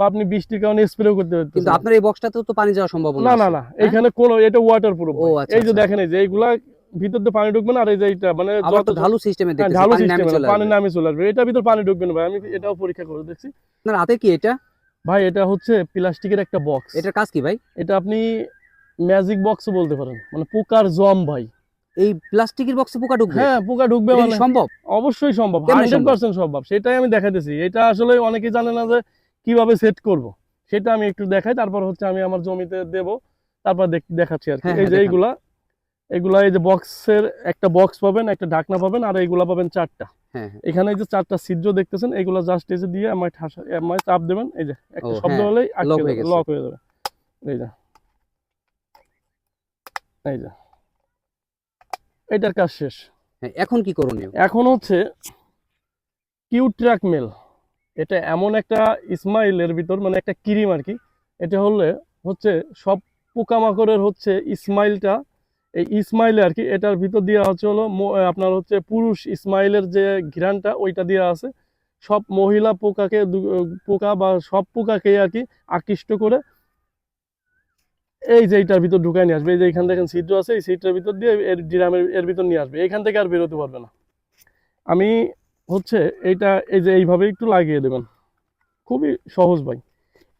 বা আপনি বৃষ্টির কারণে স্প্রেও করতে কিন্তু আপনার এই বক্সটাতে তো পানি যাওয়ার সম্ভাবনা না না না এখানে কোনো এটা ওয়াটার প্রুফ ও আচ্ছা এই যে আচ্ছা। দেখেন এই যে এইগুলা ভিতর দিয়ে পানি ঢুকবে না আর এই যে এইটা মানে আবার তো ঢালু সিস্টেমে হ্যাঁ, দেখতেছি ঢালু সিস্টেম পানি নামে চলে আসবে। এটার ভিতর পানি ঢুকবে না ভাই আমি এটাও পরীক্ষা করে দেখছি। আপনার হাতে কি এটা? ভাই এটা হচ্ছে প্লাস্টিকের একটা বক্স এটার কাজ কি ভাই? এটা আপনি ম্যাজিক বক্স বলতে পারেন। মানে পোকার জম ভাই। এই প্লাস্টিকের বক্সে পোকা ঢুকবে? হ্যাঁ পোকা ঢুকবে মানে। সম্ভব? অবশ্যই সম্ভব কেমনে হান্ড্রেড সম্ভব? সেটাই আমি দেখাইতেছি এটা আসলে অনেকেই জানে না যে কীভাবে সেট করব? সেটা আমি একটু দেখাই তারপর হচ্ছে আমি আমার জমিতে দেব তারপর দেখ- দেখাচ্ছি আর কি। হ্যাঁ, এই হ্যাঁ, যে দেখান। এইগুলা এগুলা এই যে বক্সের একটা বক্স পাবেন একটা ঢাকনা পাবেন আর এইগুলা পাবেন চারটা। হ্যাঁ এখানে এই যে চারটা ছিদ্র দেখতেছেন এগুলা জাস্ট এই যে দিয়ে আমায় ঠাসা আমায় চাপ দেবেন এই যে একটা শব্দ হলেই আটকে। লক হয়ে যাবে। এই যে। এই যে। এটার কাজ শেষ। এখন কি করণীয়? এখন হচ্ছে কিউ ট্র্যাক মেল এটা এমন একটা ইসমাইলের ভিতর মানে একটা ক্রিম আর কি, এটা হলে হচ্ছে সব পোকামাকড়ের হচ্ছে ইসমাইলটা এই ইসমাইলে আর কি, এটার ভিতর দেওয়া হচ্ছে হলো আপনার হচ্ছে পুরুষ ইসমাইলের যে ঘ্রাণটা ওইটা দেওয়া আছে। সব মহিলা পোকাকে পোকা বা সব পোকাকে আর কি আকৃষ্ট করে এই যে এইটার ভিতর ঢুকায় নিয়ে আসবে। এই যে এখান দেখেন ছিদ্র আছে, এই ছিদ্রের ভিতর দিয়ে এর, ড্রামের, এর ভিতর নিয়ে আসবে। এখান থেকে আর বেরোতে পারবে না। আমি হচ্ছে এটা এই যে এইভাবে একটু লাগিয়ে দেবেন। খুবই সহজ ভাই।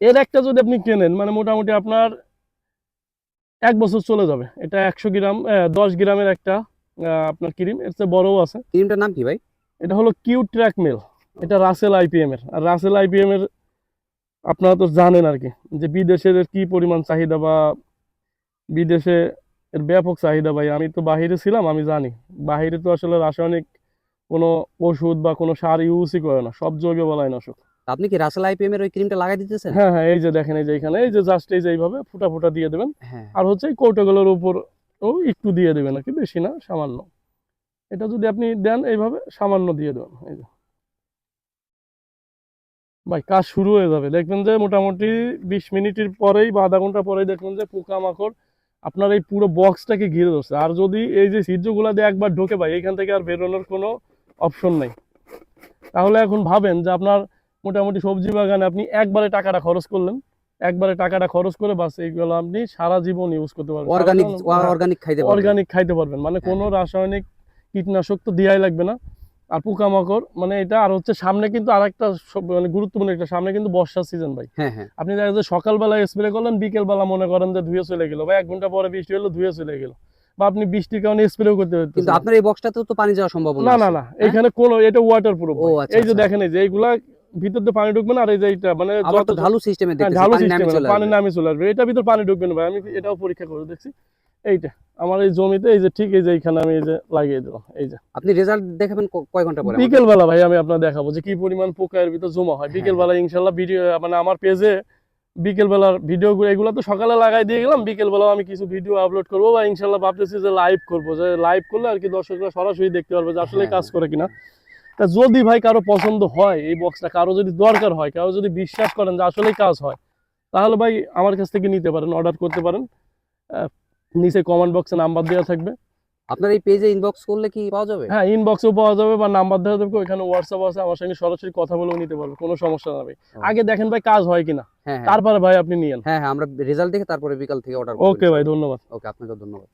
এর একটা যদি আপনি কেনেন মানে মোটামুটি আপনার এক বছর চলে যাবে। এটা একশো গ্রাম দশ গ্রামের একটা আপনার ক্রিম এর চেয়ে বড়ও আছে। ক্রিমটার নাম কি ভাই? এটা হলো কিউ ট্র্যাক মেল। এটা রাসেল আইপিএম এর। আর রাসেল আইপিএম এর আপনারা তো জানেন আর কি যে বিদেশের কি পরিমাণ চাহিদা বা বিদেশে এর ব্যাপক চাহিদা ভাই। আমি তো বাহিরে ছিলাম আমি জানি। বাহিরে তো আসলে রাসায়নিক কোনো ওষুধ বা কোনো সার ইউজই করে না সব জৈব বলাইনাশক আপনি কি রাসেল আইপিএম এর ওই ক্রিমটা লাগাই দিতেছেন? হ্যাঁ হ্যাঁ এই যে দেখেন এই যে এখানে এই যে জাস্ট এই যে এইভাবে ফুটা ফুটা দিয়ে দেবেন। হ্যাঁ। আর হচ্ছে এই কৌটোগুলোর উপর ও একটু দিয়ে দেবেন আর কি বেশি না সামান্য। এটা যদি আপনি দেন এইভাবে সামান্য দিয়ে দেবেন এই যে। ভাই কাজ শুরু হয়ে যাবে। দেখবেন যে মোটামুটি বিশ মিনিটের পরেই বা আধা ঘণ্টা পরেই দেখবেন যে পোকামাকড় আপনার এই পুরো বক্সটাকে ঘিরে ধরছে। আর যদি এই যে ছিদ্রগুলা দিয়ে একবার ঢোকে ভাই এখান থেকে আর বেরোনোর কোনো অপশন নাই। তাহলে এখন ভাবেন যে আপনার মোটামুটি সবজি বাগানে আপনি একবারে টাকাটা খরচ করলেন একবারে টাকাটা খরচ করে বাস এইগুলো আপনি সারা জীবন ইউজ করতে পারবেন। অর্গানিক অর্গানিক খাইতে পারবেন। অর্গানিক খাইতে পারবেন মানে কোনো রাসায়নিক কীটনাশক তো দেওয়াই লাগবে না। আর পোকামাকড় মানে এটা আর হচ্ছে সামনে কিন্তু আরেকটা সব- মানে গুরুত্বপূর্ণ একটা সামনে কিন্তু বর্ষার সিজন ভাই। হ্যাঁ হ্যাঁ। আপনি দেখা যাচ্ছে সকালবেলা স্প্রে করলেন বিকেলবেলা মনে করেন যে ধুয়ে চলে গেলো বা এক ঘণ্টা পরে বৃষ্টি হলো ধুয়ে চলে গেলো। বা আপনি বৃষ্টির কারণে স্প্রেও করতে কিন্তু আপনার এই বক্সটাতে তো পানি যাওয়ার সম্ভাবনা না না না এখানে কোনো এটা ওয়াটার প্রুফ আচ্ছা এই যে আচ্ছা। দেখেন এই যে এইগুলা ভিতর দিয়ে পানি ঢুকবে না আর এই যে এইটা মানে যত- ঢালু সিস্টেমে হ্যাঁ, দেখতেছি ঢালু সিস্টেম পানি নামে চলে আসবে। এটার ভিতর পানি ঢুকবে না ভাই আমি এটাও পরীক্ষা করে দেখছি। এইটা আমার এই জমিতে এই যে ঠিক এই যে এইখানে আমি এই যে লাগিয়ে দিলাম এই যে। আপনি রেজাল্ট দেখাবেন কয় ঘণ্টা পরে বিকেল বেলা ভাই আমি আপনার দেখাবো যে কি পরিমাণ পোকা এর ভিতর জমা হয়। হ্যাঁ, বিকেল বেলা ইনশাল্লাহ ভিডিও মানে আমার পেজে বিকেল বেলার ভিডিও এগুলো তো সকালে লাগাই দিয়ে গেলাম বিকেল বেলাও আমি কিছু ভিডিও আপলোড করব বা ইনশাল্লাহ ভাবতেছি যে লাইভ করব। যে লাইভ করলে আর কি দর্শকরা সরাসরি দেখতে পারবে যে আসলে হ্যাঁ, কাজ। করে কিনা। তা যদি ভাই কারও পছন্দ হয় এই বক্সটা কারও যদি দরকার হয় কারও যদি বিশ্বাস করেন যে আসলেই কাজ হয় তাহলে ভাই আমার কাছ থেকে নিতে পারেন অর্ডার করতে পারেন। নিচে কমেন্ট বক্সে নাম্বার দেওয়া থাকবে। আপনার এই পেজে ইনবক্স করলে কি পাওয়া যাবে? হ্যাঁ ইনবক্সেও পাওয়া যাবে বা নাম্বার দেওয়া যাবে ওইখানে হোয়াটসঅ্যাপ আছে আমার সঙ্গে সরাসরি কথা বলেও নিতে পারবে কোনো সমস্যা না ভাই। ও। আগে দেখেন ভাই কাজ হয় কিনা। হ্যাঁ তারপরে ভাই আপনি নিয়েন হ্যাঁ হ্যাঁ আমরা রেজাল্ট দেখে তারপরে বিকাল থেকে অর্ডার ওকে ভাই ধন্যবাদ। ওকে আপনাকে ধন্যবাদ।